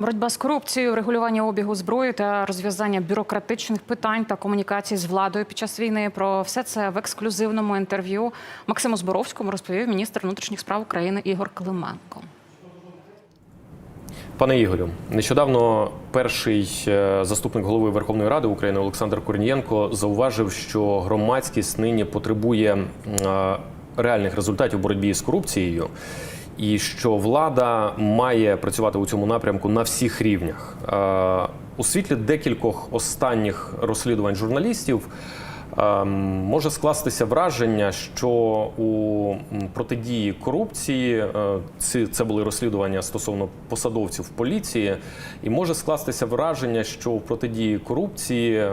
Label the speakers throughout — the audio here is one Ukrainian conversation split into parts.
Speaker 1: Боротьба з корупцією, регулювання обігу зброї та розв'язання бюрократичних питань та комунікації з владою під час війни. Про все це в ексклюзивному інтерв'ю Максиму Зборовському розповів міністр внутрішніх справ України Ігор Клименко.
Speaker 2: Пане Ігорю, нещодавно перший е, заступник голови Верховної Ради України Олександр Корнієнко зауважив, що громадськість нині потребує е, реальних результатів боротьбі з корупцією, і що влада має працювати у цьому напрямку на всіх рівнях. Е, У світлі декількох останніх розслідувань журналістів. Ем, Може скластися враження, що у протидії корупції е, це були розслідування стосовно посадовців поліції, і може скластися враження, що у протидії корупції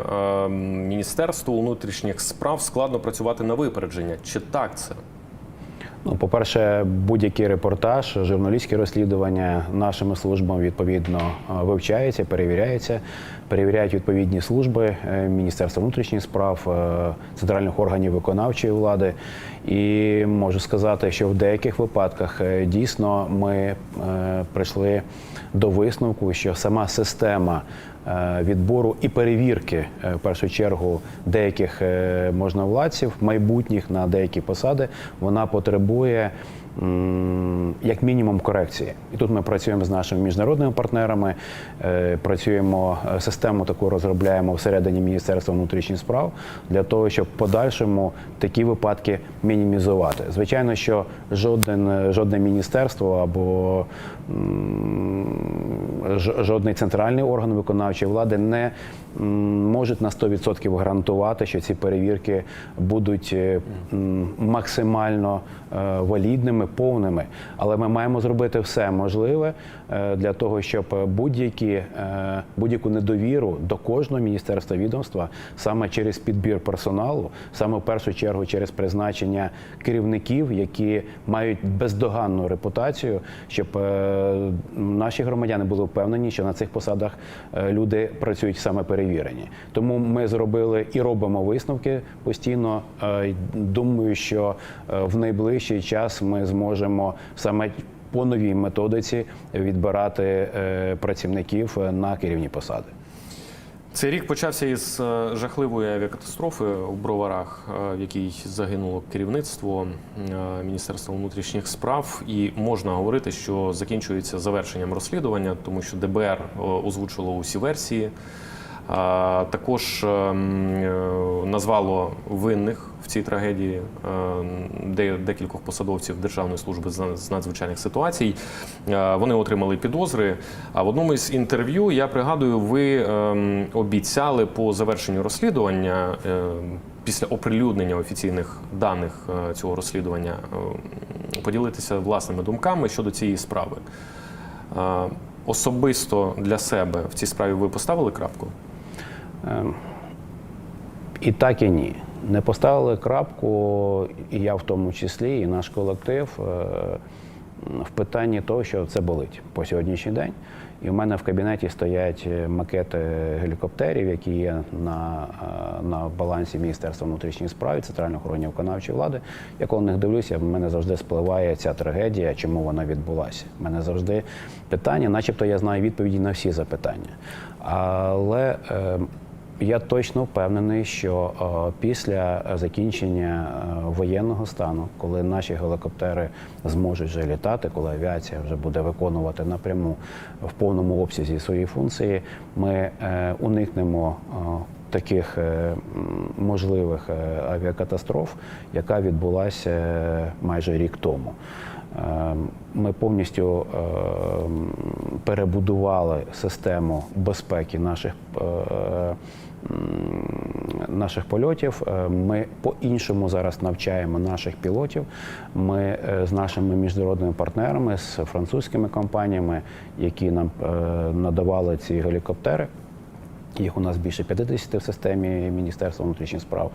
Speaker 2: Міністерству внутрішніх справ складно працювати на випередження. Чи так це?
Speaker 3: Ну, по-перше, будь-який репортаж, журналістське розслідування нашими службами відповідно е, вивчається, перевіряється, перевіряють відповідні служби е, Міністерства внутрішніх справ, е, центральних органів виконавчої влади. І можу сказати, що в деяких випадках дійсно ми прийшли до висновку, що сама система відбору і перевірки, е, в першу чергу, деяких е, можновладців, майбутніх на деякі посади, вона потребує. Як мінімум корекції, і тут ми працюємо з нашими міжнародними партнерами, е, працюємо е, систему таку розробляємо всередині Міністерства внутрішніх справ для того, щоб подальшому такі випадки мінімізувати. Звичайно, що жоден жодне міністерство або жодний центральний орган виконавчої влади не можуть на 100% гарантувати, що ці перевірки будуть е, максимально е, валідними, повними. Але ми маємо зробити все можливе е, для того, щоб будь-які е, будь-яку недовіру до кожного міністерства відомства саме через підбір персоналу, саме в першу чергу через призначення керівників, які мають бездоганну репутацію, щоб е, наші громадяни були впевнені, що на цих посадах е, люди працюють саме перевірені. Тому ми зробили і робимо висновки постійно. Е, Думаю, що е, в найближчий час ми зможемо саме по новій методиці відбирати е, працівників е, на керівні посади.
Speaker 2: Цей рік почався із е, жахливої авіакатастрофи у Броварах, в якій загинуло керівництво Міністерства внутрішніх справ. І можна говорити, що закінчується завершенням розслідування, тому що ДБР озвучило усі версії. Також ем, назвало винних в цій трагедії е, де- декількох посадовців Державної служби з надзвичайних ситуацій. Е, Вони отримали підозри. А в одному із інтерв'ю я пригадую, ви ем, обіцяли по завершенню розслідування ем, після оприлюднення офіційних даних е, цього розслідування ем, поділитися власними думками щодо цієї справи. Е, Особисто для себе в цій справі ви поставили крапку?
Speaker 3: І так і ні. Не поставили крапку, і я в тому числі, і наш колектив е, в питанні того, що це болить по сьогоднішній день. І в мене в кабінеті стоять макети гелікоптерів, які є на, е, на балансі Міністерства внутрішніх справ і центральних органів виконавчої влади. Я коли на них дивлюся, в мене завжди спливає ця трагедія, чому вона відбулася. У мене завжди питання, начебто я знаю відповіді на всі запитання. Але е, я точно впевнений, що е, після закінчення е, воєнного стану, коли наші гелікоптери зможуть вже літати, коли авіація вже буде виконувати напряму в повному обсязі свої функції, ми е, уникнемо таких можливих авіакатастроф, яка відбулася майже рік тому. Ми повністю перебудували систему безпеки наших наших польотів. Е, Ми по-іншому зараз навчаємо наших пілотів. Ми е, з нашими міжнародними партнерами, з французькими компаніями, які нам е, надавали ці гелікоптери. Їх у нас більше 50 в системі Міністерства внутрішніх справ.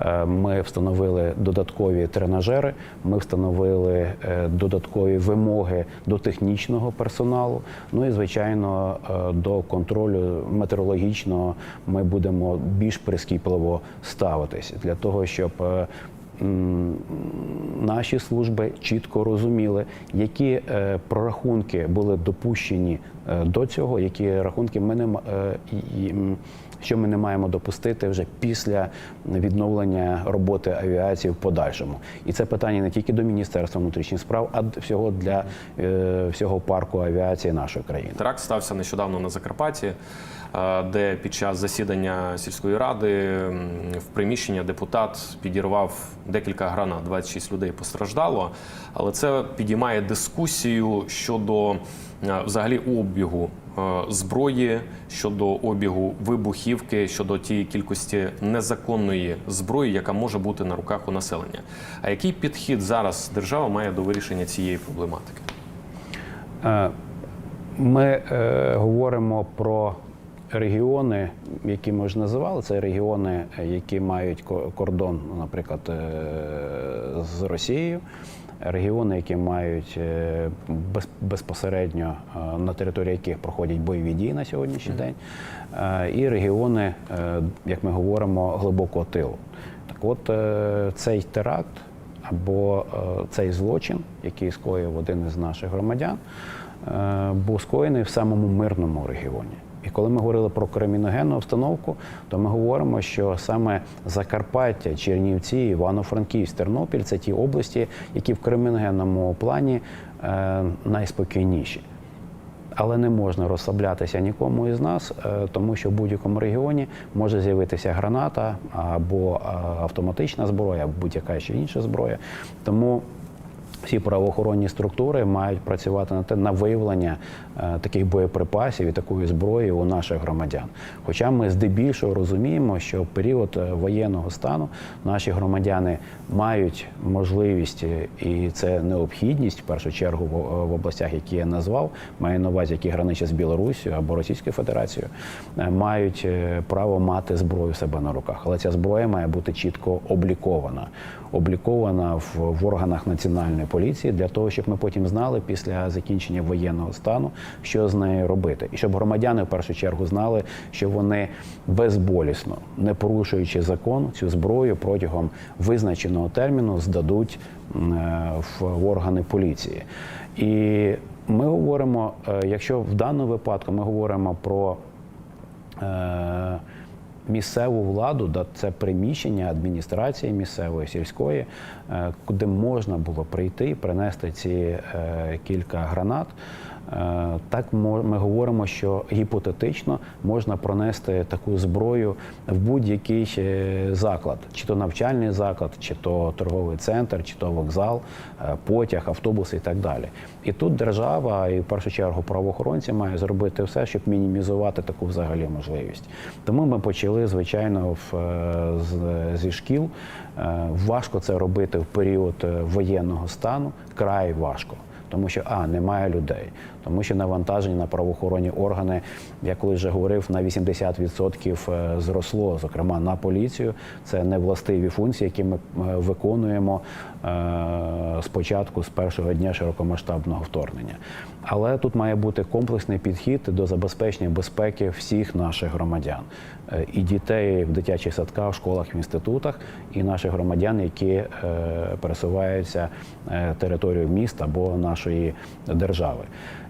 Speaker 3: Е, Ми встановили додаткові тренажери, ми встановили е, додаткові вимоги до технічного персоналу. Ну і звичайно, е, до контролю метеорологічного ми будемо більш прискіпливо ставитися для того, щоб наші служби чітко розуміли, які е, прорахунки були допущені е, до цього, які рахунки ми не е, що ми не маємо допустити вже після відновлення роботи авіації в подальшому. І це питання не тільки до Міністерства внутрішніх справ, а всього для всього парку авіації нашої країни.
Speaker 2: Теракт стався нещодавно на Закарпатті, де під час засідання сільської ради в приміщення депутат підірвав декілька гранат. 26 людей постраждало. Але це підіймає дискусію щодо е, взагалі обігу е, зброї, щодо обігу вибухівки, щодо тієї кількості незаконної зброї, яка може бути на руках у населення. А який підхід зараз держава має до вирішення цієї проблематики?
Speaker 3: Е, Ми е, говоримо про регіони, які ми ж називали. Це регіони, які мають кордон, наприклад, е, з Росією. Регіони, які мають е, безпосередньо е, на території яких проходять бойові дії на сьогоднішній день, і регіони, як ми говоримо, глибокого тилу. Так от цей теракт або цей злочин, який скоїв один із наших громадян, був скоєний в самому мирному регіоні. І коли ми говорили про криміногенну обстановку, то ми говоримо, що саме Закарпаття, Чернівці, Івано-Франківськ, Тернопіль це ті області, які в криміногенному плані е, найспокійніші. Але не можна розслаблятися нікому із нас, е, тому що в будь-якому регіоні може з'явитися граната або е, автоматична зброя, або будь-яка ще інша зброя. Тому всі правоохоронні структури мають працювати на те на виявлення е, таких боєприпасів і такої зброї у наших громадян. Хоча ми здебільшого розуміємо, що в період е, воєнного стану наші громадяни мають можливість е, і це необхідність в першу чергу в, в областях, які я назвав, маю на увазі, які граничать з Білоруссю або Російською Федерацією, е, мають е, право мати зброю себе на руках. Але ця зброя має бути чітко облікована. Облікована в, в органах національної поліції для того, щоб ми потім знали після закінчення воєнного стану, що з нею робити, і щоб громадяни в першу чергу знали, що вони безболісно, не порушуючи закон, цю зброю протягом визначеного терміну здадуть е, в, органи поліції. І ми говоримо, е, якщо в даному випадку ми говоримо про е, місцеву владу, да, це приміщення адміністрації місцевої, сільської, е, куди можна було прийти принести ці е, кілька гранат. Е, Так ми говоримо, що гіпотетично можна пронести таку зброю в будь-який е, заклад, чи то навчальний заклад, чи то торговий центр, чи то вокзал, е, потяг, автобус і так далі. І тут держава, і в першу чергу правоохоронці мають зробити все, щоб мінімізувати таку взагалі можливість. Тому ми почали, звичайно, в, з- зі шкіл. Важко це робити в період воєнного стану, край важко. Тому що а немає людей, тому що навантаження на правоохоронні органи, я колись вже говорив, на 80% е, зросло, зокрема на поліцію. Це невластиві функції, які ми е, виконуємо е, спочатку з першого дня широкомасштабного вторгнення. Але тут має бути комплексний підхід до забезпечення безпеки всіх наших громадян і дітей в дитячих садках, в школах, в інститутах, і наших громадян, які пересуваються територією міст або нашої держави.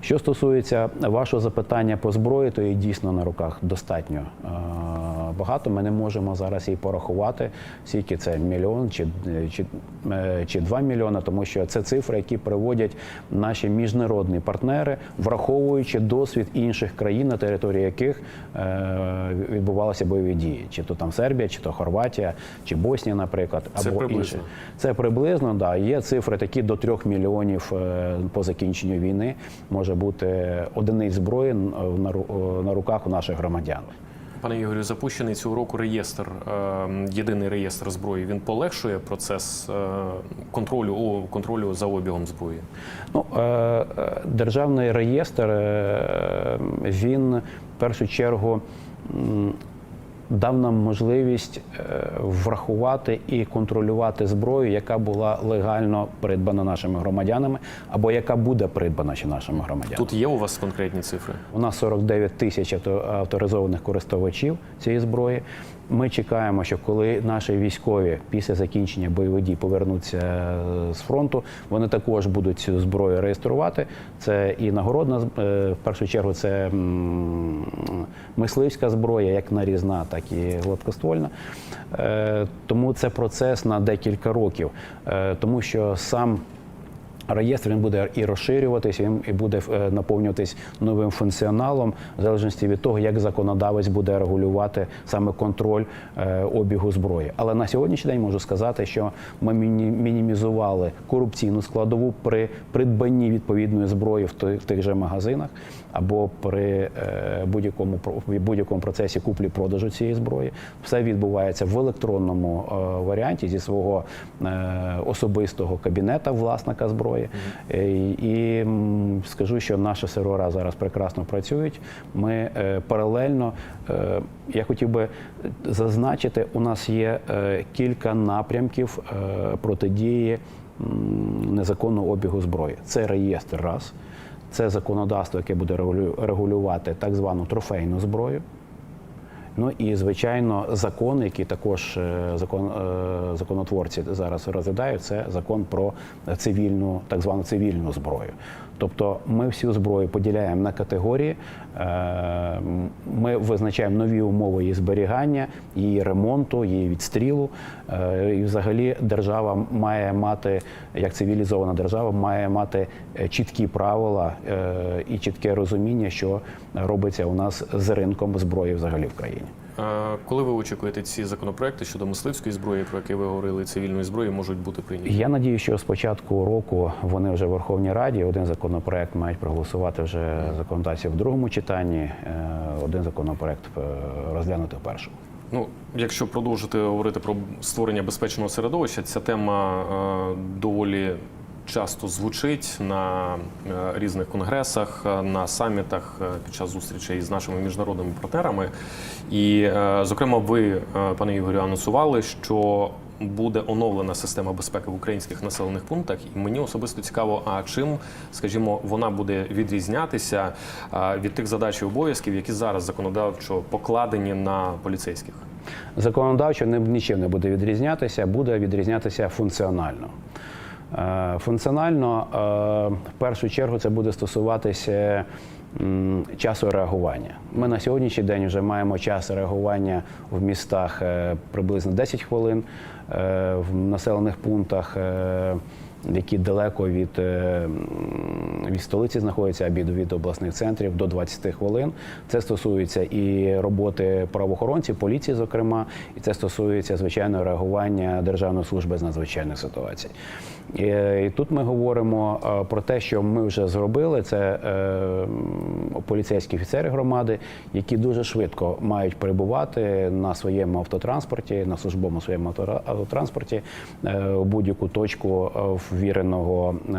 Speaker 3: Що стосується вашого запитання по зброї, то її дійсно на руках достатньо е, багато. Ми не можемо зараз її порахувати, скільки це мільйон чи, чи, е, чи 2 мільйони, тому що це цифри, які приводять наші міжнародні партнери, враховуючи досвід інших країн, на території яких е, відбувалися бойові дії, чи то там Сербія, чи то Хорватія, чи Боснія, наприклад,
Speaker 2: Це
Speaker 3: або
Speaker 2: приблизно.
Speaker 3: інші. Це приблизно, да. Є цифри такі до 3 мільйонів е, по закінченню війни може бути одиниць зброї на руках у наших громадян.
Speaker 2: Пане Ігорю, запущений цього року реєстр, е, єдиний реєстр зброї. Він полегшує процес е, контролю контролю за обігом зброї.
Speaker 3: Ну, е, державний реєстр він в першу чергу дав нам можливість е, врахувати і контролювати зброю, яка була легально придбана нашими громадянами, або яка буде придбана ще нашими громадянами.
Speaker 2: Тут є у вас конкретні цифри?
Speaker 3: У нас 49 тисяч авто- авторизованих користувачів цієї зброї. Ми чекаємо, що коли наші військові після закінчення бойових дій повернуться е, з фронту, вони також будуть цю зброю реєструвати. Це і нагородна е, в першу чергу, це мисливська зброя, як нарізна, так і гладкоствольна. Е, Тому це процес на декілька років, Е, тому що сам Реєстр він буде і розширюватись, він і буде е, наповнюватись новим функціоналом, в залежності від того, як законодавець буде регулювати саме контроль обігу зброї. Але на сьогоднішній день можу сказати, що ми мінімізували корупційну складову при придбанні відповідної зброї в тих же магазинах або при е, будь-якому будь-якому процесі куплі-продажу цієї зброї. Все відбувається в електронному е, варіанті зі свого е, особистого кабінета власника зброї. І скажу, що наші сервера зараз прекрасно працюють. Ми паралельно, я хотів би зазначити, у нас є кілька напрямків протидії незаконного обігу зброї. Це реєстр раз. Це законодавство, яке буде регулювати так звану трофейну зброю. Ну і звичайно, закон, який також е, закон, е, законотворці зараз розглядають, це закон про цивільну, так звану цивільну зброю. Тобто ми всю зброю поділяємо на категорії, е, ми визначаємо нові умови її зберігання, її ремонту, її відстрілу. Е, І взагалі держава має мати, як цивілізована держава, має мати е, чіткі правила і чітке розуміння, що робиться у нас з ринком зброї взагалі в країні.
Speaker 2: Коли ви очікуєте ці законопроекти щодо мисливської зброї, про які ви говорили, цивільної зброї, можуть бути прийняті?
Speaker 3: Я надію, що з початку року вони вже в Верховній Раді. Один законопроект мають проголосувати вже законодавці в другому читанні, е, один законопроект е, розглянути в першому.
Speaker 2: Ну, якщо продовжити говорити про створення безпечного середовища, ця тема е, доволі часто звучить на е, різних конгресах, е, на самітах е, під час зустрічей з нашими міжнародними партнерами. І, зокрема, ви, пане Ігорю, анонсували, що буде оновлена система безпеки в українських населених пунктах, і мені особисто цікаво, а чим, скажімо, вона буде відрізнятися від тих задач і обов'язків, які зараз законодавчо покладені на поліцейських.
Speaker 3: Законодавчо не- нічим не буде відрізнятися, буде відрізнятися функціонально. Е, Функціонально, е, в першу чергу, це буде стосуватися часу реагування. Ми на сьогоднішній день вже маємо час реагування в містах е, приблизно 10 хвилин, в населених пунктах. Е, які далеко від, е, від столиці знаходяться, або від обласних центрів до 20 хвилин. Це стосується і роботи правоохоронців, поліції, зокрема, і це стосується звичайно реагування Державної служби з надзвичайних ситуацій. І, і тут ми говоримо е, про те, що ми вже зробили. Це е, поліцейські офіцери громади, які дуже швидко мають перебувати на своєму автотранспорті, на службовому своєму автотранспорті е, у будь-яку точку е, ввіреного е,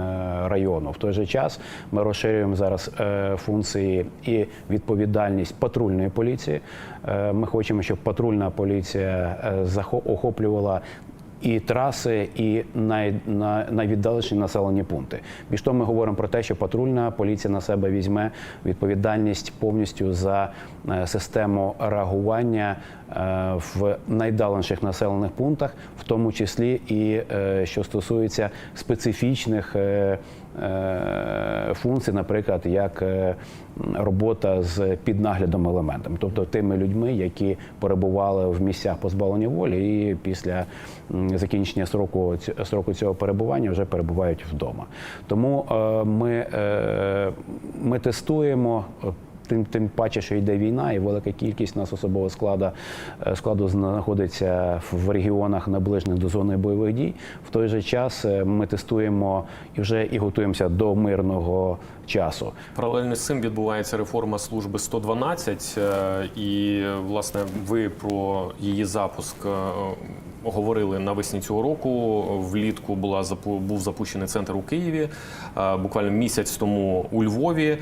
Speaker 3: району. В той же час ми розширюємо зараз е, функції і відповідальність патрульної поліції. Е, Ми хочемо, щоб патрульна поліція охоплювала і траси, і най, на, найвіддалечні населені пункти. Більш того, ми говоримо про те, що патрульна поліція на себе візьме відповідальність повністю за е, систему реагування е, в найдаленших населених пунктах, в тому числі і е, що стосується специфічних. Е, Функцій, наприклад, як е, робота з піднаглядом елементами, тобто тими людьми, які перебували в місцях позбавлення волі, і після закінчення сроку сроку цього перебування вже перебувають вдома. Тому е, ми, ми тестуємо. Тим, тим паче, що йде війна, і велика кількість нас особового складу, е, складу знаходиться в регіонах наближених до зони бойових дій. В той же час е, ми тестуємо і вже і готуємося до мирного часу.
Speaker 2: Паралельно з цим відбувається реформа служби 112, е, і власне ви про її запуск. Говорили навесні цього року. Влітку була був запущений центр у Києві, буквально місяць тому у Львові.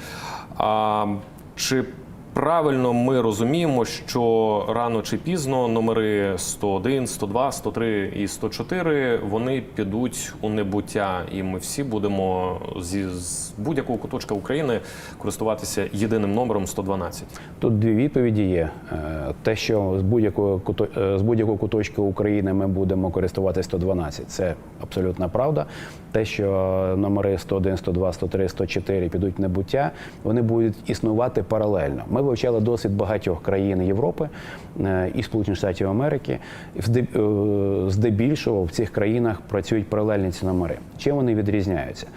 Speaker 2: А чи правильно ми розуміємо, що рано чи пізно номери 101, 102, 103 і 104 вони підуть у небуття, і ми всі будемо зі з будь-якого куточка України користуватися єдиним номером 112.
Speaker 3: Тут дві відповіді є. Е, Те, що з будь-якого куто- е, з будь-якого куточка України ми будемо користуватися 112, це абсолютна правда. Те, що номери 101, 102, 103, 104 підуть в небуття, вони будуть існувати паралельно. Ми вивчали досвід багатьох країн Європи е, і Сполучених Штатів Америки. Е, Здебільшого в цих країнах працюють паралельні ціномери. Чим вони відрізняються?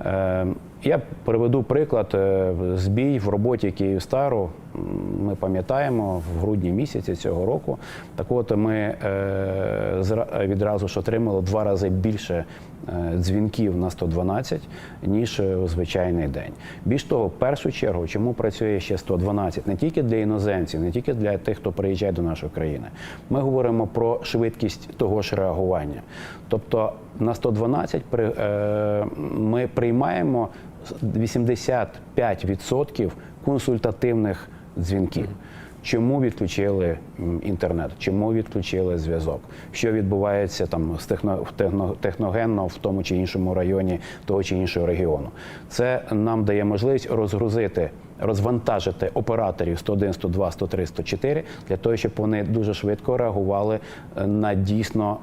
Speaker 3: Е, Я приведу приклад збій в роботі Київстару. Ми пам'ятаємо в грудні місяці цього року. Так от ми е, відразу ж отримали два рази більше е, дзвінків на 112, ніж е, у звичайний день. Більш того, в першу чергу, чому працює ще 112? Не тільки для іноземців, не тільки для тих, хто приїжджає до нашої країни. Ми говоримо про швидкість того ж реагування. Тобто на 112 при, е, ми приймаємо 85% консультативних дзвінків. Чому відключили інтернет? Чому відключили зв'язок? Що відбувається там з техно, техно, техногенно в тому чи іншому районі того чи іншого регіону? Це нам дає можливість розгрузити, розвантажити операторів 101, 102, 103, 104 для того, щоб вони дуже швидко реагували е, на дійсно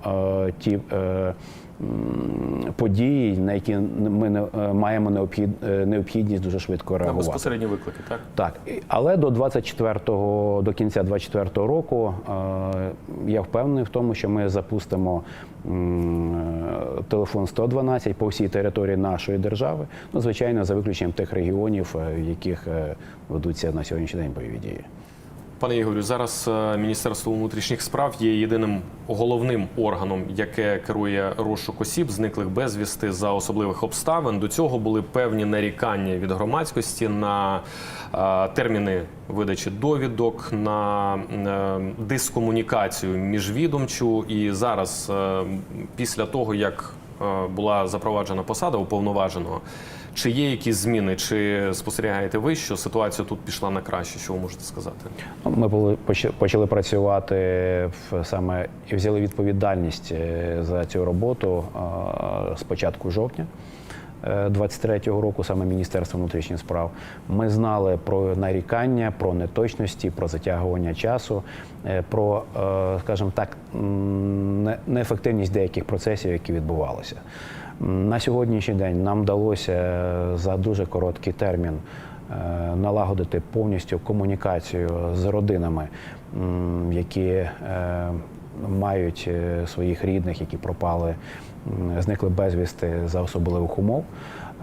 Speaker 3: е, ті. Е, Події, на які ми не е, маємо необхід, е, необхідність дуже швидко
Speaker 2: На безпосередні виклики, так?
Speaker 3: Так, але до 24-го, до кінця 24-го року е, я впевнений в тому, що ми запустимо телефон 112 по всій території нашої держави. Ну, звичайно, за виключенням тих регіонів, в яких ведуться на сьогоднішній день бойові дії.
Speaker 2: Пане Ігорю, зараз е, Міністерство внутрішніх справ є єдиним головним органом, яке керує розшук осіб, зниклих безвісти за особливих обставин. До цього були певні нарікання від громадськості на е, терміни видачі довідок, на е, дискомунікацію міжвідомчу. І зараз, після того як була запроваджена посада уповноваженого. Чи є якісь зміни? Чи спостерігаєте ви, що ситуація тут пішла на краще? Що ви можете сказати?
Speaker 3: Ми були- почали працювати в саме і взяли відповідальність е, за цю роботу е, з початку жовтня. 23-го року саме Міністерство внутрішніх справ ми знали про нарікання, про неточності, про затягування часу, е, про, е, скажімо так, неефективність деяких процесів, які відбувалися. На сьогоднішній день нам вдалося е, за дуже короткий термін е, налагодити повністю комунікацію з родинами, які е, мають своїх рідних, які пропали, зникли безвісти за особливих умов.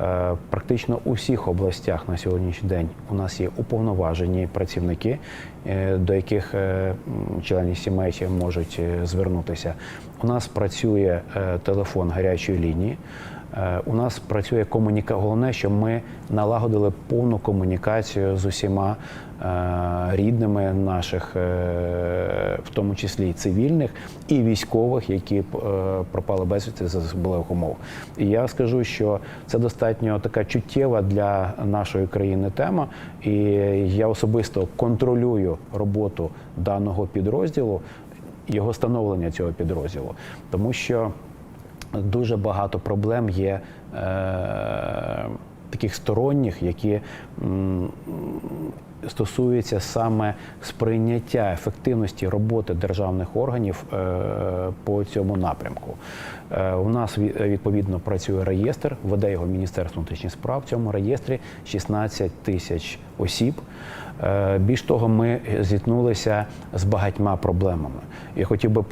Speaker 3: Е, Практично у всіх областях на сьогоднішній день у нас є уповноважені працівники, е, до яких е, члени сімей можуть звернутися. У нас працює телефон гарячої лінії. Е, У нас працює комуніка. Головне, що ми налагодили повну комунікацію з усіма е, рідними наших, е, в тому числі і цивільних і військових, які пропали безвісти за особливих умов. І я скажу, що це достатньо така чуттєва для нашої країни тема, і я особисто контролюю роботу даного підрозділу, його становлення цього підрозділу, тому що дуже багато проблем є е, таких сторонніх, які м, стосуються саме сприйняття ефективності роботи державних органів е, по цьому напрямку. Е, у нас відповідно працює реєстр, веде його Міністерство внутрішніх справ. В цьому реєстрі 16 тисяч осіб. Е, Більш того, ми зіткнулися з багатьма проблемами. Я хотів би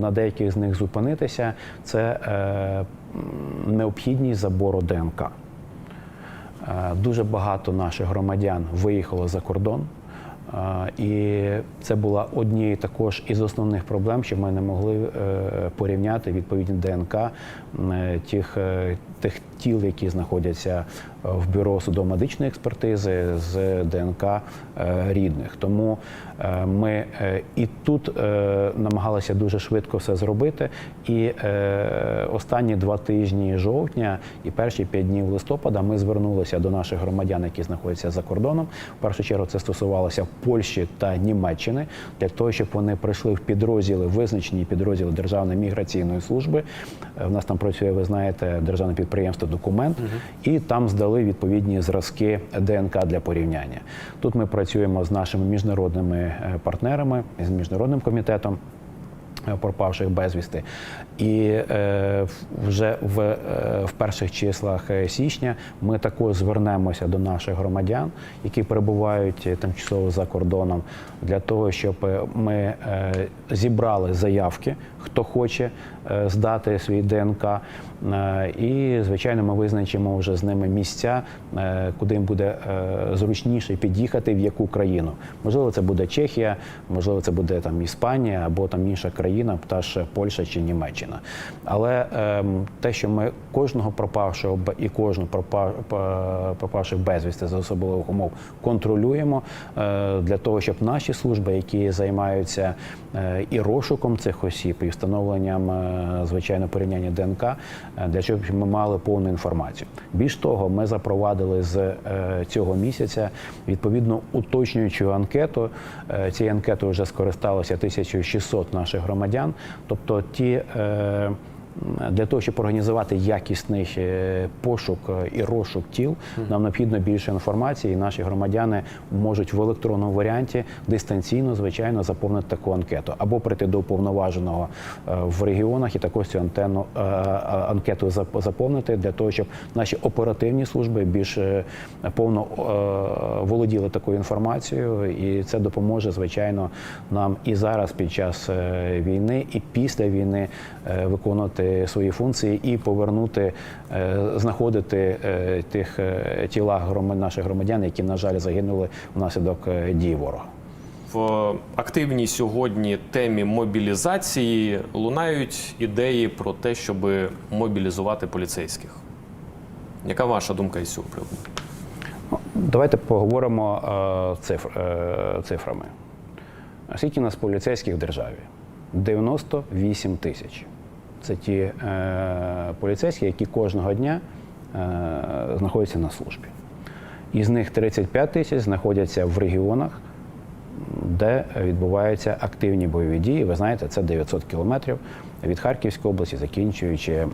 Speaker 3: на деяких з них зупинитися. Це необхідність забору ДНК. Е, Дуже багато наших громадян виїхало за кордон. Е, І це була однією також із основних проблем, що ми не могли е, порівняти відповідні ДНК тих, тих тіл, які знаходяться е, в бюро судово-медичної експертизи з ДНК е, рідних. Тому е, ми і тут намагалися дуже швидко все зробити. І останні два тижні жовтня і перші п'ять днів листопада ми звернулися до наших громадян, які знаходяться за кордоном. В першу чергу це стосувалося Польщі та Німеччини для того, щоб вони прийшли в підрозділи, визначені підрозділи Державної міграційної служби. В нас там працює, ви знаєте, державне підприємство документ, і там здали відповідні зразки ДНК для порівняння. Тут ми працюємо з нашими міжнародними е, партнерами, з міжнародним комітетом пропавших безвісти. І е, вже в, е, в перших числах е, січня ми також звернемося до наших громадян, які перебувають е, тимчасово за кордоном, для того, щоб е, ми е, зібрали заявки, хто хоче е, здати свій ДНК. Е, І, звичайно, ми визначимо вже з ними місця, е, куди їм буде е, зручніше під'їхати, в яку країну. Можливо, це буде Чехія, можливо, це буде там Іспанія або там інша країна, та ж Польща чи Німеччина. Але ем, те, що ми кожного пропавшого і кожного пропавших безвісти за особливих умов контролюємо е, для того, щоб наші служби, які займаються е, і розшуком цих осіб, і встановленням е, звичайно порівняння ДНК, для чого ми мали повну інформацію. Більш того, ми запровадили з цього місяця відповідно уточнюючу анкету. Цією анкетою вже скористалося 1600 наших громадян. Тобто ті. е, для того, щоб організувати якісний е, пошук е, і розшук тіл, нам необхідно більше інформації, і наші громадяни можуть в електронному варіанті дистанційно, звичайно, заповнити таку анкету або прийти до уповноваженого е, в регіонах і також цю антенну анкету заповнити для того, щоб наші оперативні служби більш повно володіли такою інформацією, і це допоможе, звичайно, нам і зараз під час війни, і після війни виконувати свої функції і повернути, е, знаходити е, тих е, тіла наших громадян, які, на жаль, загинули внаслідок дій ворога.
Speaker 2: В активній сьогодні темі мобілізації лунають ідеї про те, щоб мобілізувати поліцейських. Яка ваша думка із цього приводу?
Speaker 3: Ну, Давайте поговоримо цифр, цифрами. Скільки у нас поліцейських в державі? 98 тисяч. Це ті е, поліцейські, які кожного дня е, знаходяться на службі. Із них 35 тисяч знаходяться в регіонах, де відбуваються активні бойові дії. Ви знаєте, це 900 кілометрів від Харківської області, закінчуючи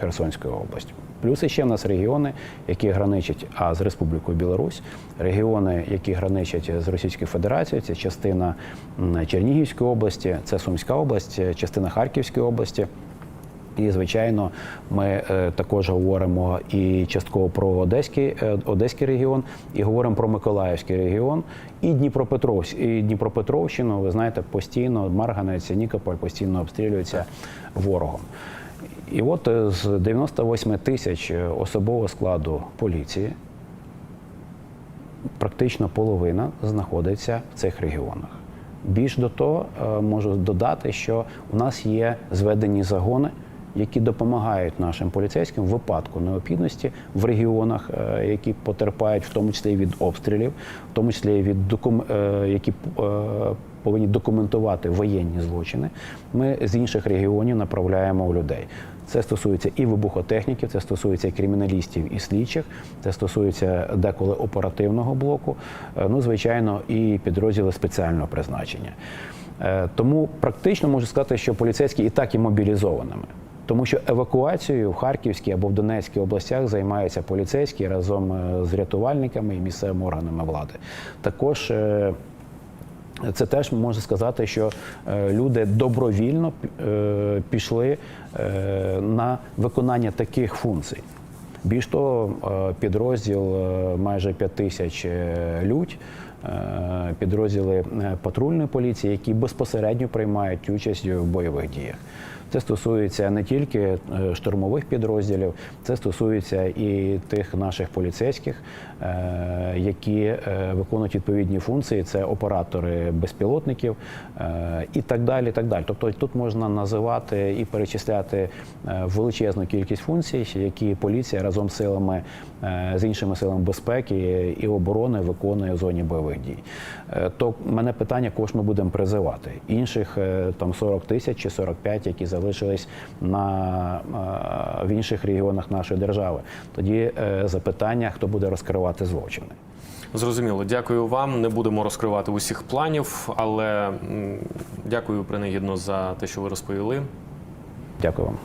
Speaker 3: Херсонською областю. Плюс ще в нас регіони, які граничать а з Республікою Білорусь, регіони, які граничать з Російською Федерацією, це частина Чернігівської області, це Сумська область, частина Харківської області. І, звичайно, ми е, також говоримо і частково про Одеський, е, Одеський регіон, і говоримо про Миколаївський регіон, і Дніпропетровськ, і Дніпропетровщину. Ви знаєте, постійно Марганець, Нікополь постійно обстрілюються ворогом. І от е, з 98 тисяч особового складу поліції практично половина знаходиться в цих регіонах. Більш до того, можу додати, що у нас є зведені загони, які допомагають нашим поліцейським в випадку необхідності в регіонах, е, які потерпають, в тому числі від обстрілів, в тому числі від докум... е, які е, повинні документувати воєнні злочини. Ми з інших регіонів направляємо людей. Це стосується і вибухотехніків, це стосується і криміналістів, і слідчих, це стосується деколи оперативного блоку, ну звичайно, і підрозділи спеціального призначення. Тому практично можу сказати, що поліцейські і так є мобілізованими. Тому що евакуацією в Харківській або в Донецькій областях займаються поліцейські разом е, з рятувальниками і місцевими органами влади. Також е, це теж можна сказати, що е, люди добровільно пішли на виконання таких функцій. Більш того, підрозділ майже 5 тисяч людь, підрозділи патрульної поліції, які безпосередньо приймають участь в бойових діях. Це стосується не тільки е, штурмових підрозділів, це стосується і тих наших поліцейських, е, які е, виконують відповідні функції. Це оператори безпілотників і так далі. Так далі. Тобто тут можна називати і перечисляти величезну кількість функцій, які поліція разом з силами з іншими силами безпеки і оборони виконує в зоні бойових дій. То мене питання, кого ж ми будемо призивати. Інших там 40 тисяч чи 45, які залишились на, е, в інших регіонах нашої держави. Тоді е, запитання, хто буде розкривати злочини.
Speaker 2: Зрозуміло, дякую вам. Не будемо розкривати усіх планів, але дякую принагідно за те, що ви розповіли.
Speaker 3: Дякую вам.